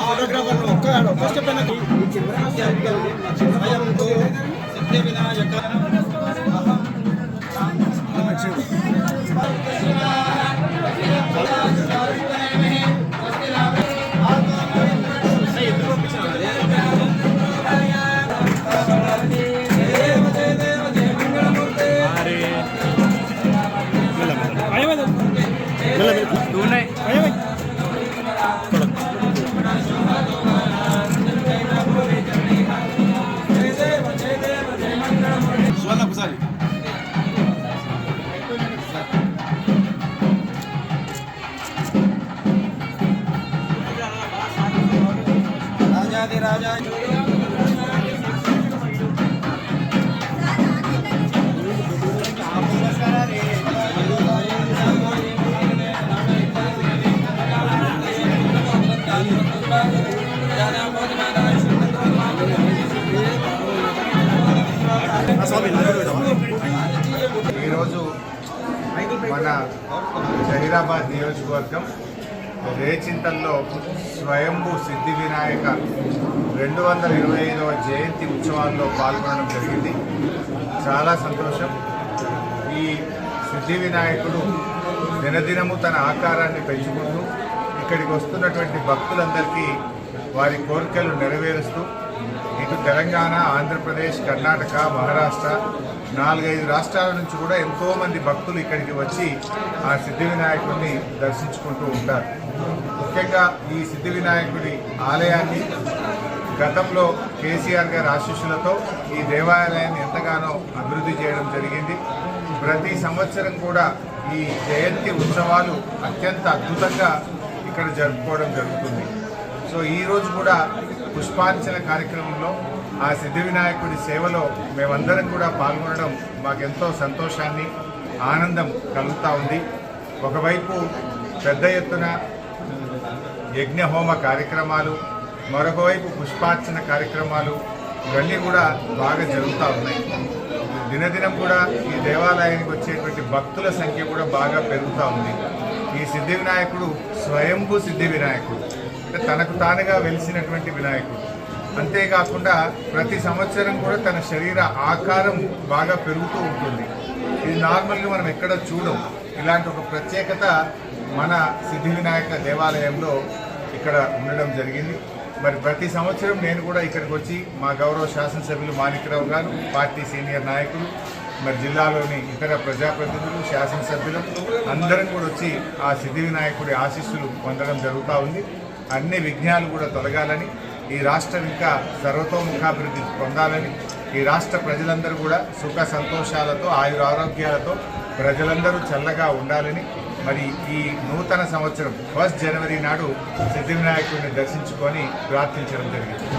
Photographer ఒక్క ఒక్క step అయినా రాజాది రాజా ఈరోజు మన జహీరాబాద్ నియోజకవర్గం రేచింతల్లో స్వయంభూ సిద్ధి వినాయక రెండు వందల ఇరవై ఐదవ జయంతి ఉత్సవాల్లో పాల్గొనడం జరిగింది. చాలా సంతోషం. ఈ సిద్ధి వినాయకుడు దినదినము తన ఆకారాన్ని పెంచుకుంటూ ఇక్కడికి వస్తున్నటువంటి భక్తులందరికీ వారి కోరికలు నెరవేరుస్తూ ఇటు తెలంగాణ ఆంధ్రప్రదేశ్ కర్ణాటక మహారాష్ట్ర నాలుగైదు రాష్ట్రాల నుంచి కూడా ఎంతోమంది భక్తులు ఇక్కడికి వచ్చి ఆ సిద్ధి వినాయకుడిని దర్శించుకుంటూ ఉంటారు. ముఖ్యంగా ఈ సిద్ధి వినాయకుడి ఆలయాన్ని గతంలో కేసీఆర్ గారి ఆశీస్సులతో ఈ దేవాలయాన్ని ఎంతగానో అభివృద్ధి చేయడం జరిగింది. ప్రతి సంవత్సరం కూడా ఈ జయంతి ఉత్సవాలు అత్యంత అద్భుతంగా ఇక్కడ జరుపుకోవడం జరుగుతుంది. సో ఈరోజు కూడా పుష్పార్చన కార్యక్రమంలో ఆ సిద్ధి వినాయకుడి సేవలో మేమందరం కూడా పాల్గొనడం మాకెంతో సంతోషాన్ని ఆనందం కలుగుతూ ఉంది. ఒకవైపు పెద్ద ఎత్తున యజ్ఞహోమ కార్యక్రమాలు మరొక వైపు పుష్పార్చన కార్యక్రమాలు ఇవన్నీ కూడా బాగా జరుగుతూ ఉన్నాయి. దినదినం కూడా ఈ దేవాలయానికి వచ్చేటువంటి భక్తుల సంఖ్య కూడా బాగా పెరుగుతూ ఉంది. ఈ సిద్ధి వినాయకుడు స్వయంభూ సిద్ధి వినాయకుడు అంటే తనకు తానుగా వెలిసినటువంటి వినాయకుడు. అంతేకాకుండా ప్రతి సంవత్సరం కూడా తన శరీర ఆకారం బాగా పెరుగుతూ ఉంటుంది. ఇది నార్మల్గా మనం ఎక్కడ చూడం. ఇలాంటి ఒక ప్రత్యేకత మన సిద్ధి వినాయక దేవాలయంలో ఇక్కడ ఉండడం జరిగింది. మరి ప్రతి సంవత్సరం నేను కూడా ఇక్కడికి వచ్చి మా గౌరవ శాసనసభ్యులు మాణిక్రావు గారు పార్టీ సీనియర్ నాయకులు మరి జిల్లాలోని ఇతర ప్రజాప్రతినిధులు శాసనసభ్యులు అందరం కూడా వచ్చి ఆ సిద్ధి వినాయకుడి ఆశీస్సులు పొందడం జరుగుతూ ఉంది. అన్ని విఘ్నాలు కూడా తొలగాలని ఈ రాష్ట్రం ఇంకా సర్వతోముఖాభివృద్ధి పొందాలని ఈ రాష్ట్ర ప్రజలందరూ కూడా సుఖ సంతోషాలతో ఆయుర ఆరోగ్యాలతో ప్రజలందరూ చల్లగా ఉండాలని మరి ఈ నూతన సంవత్సరం ఫస్ట్ జనవరి నాడు సిద్ధివినాయకుడిని దర్శించుకొని ప్రార్థించడం జరిగింది.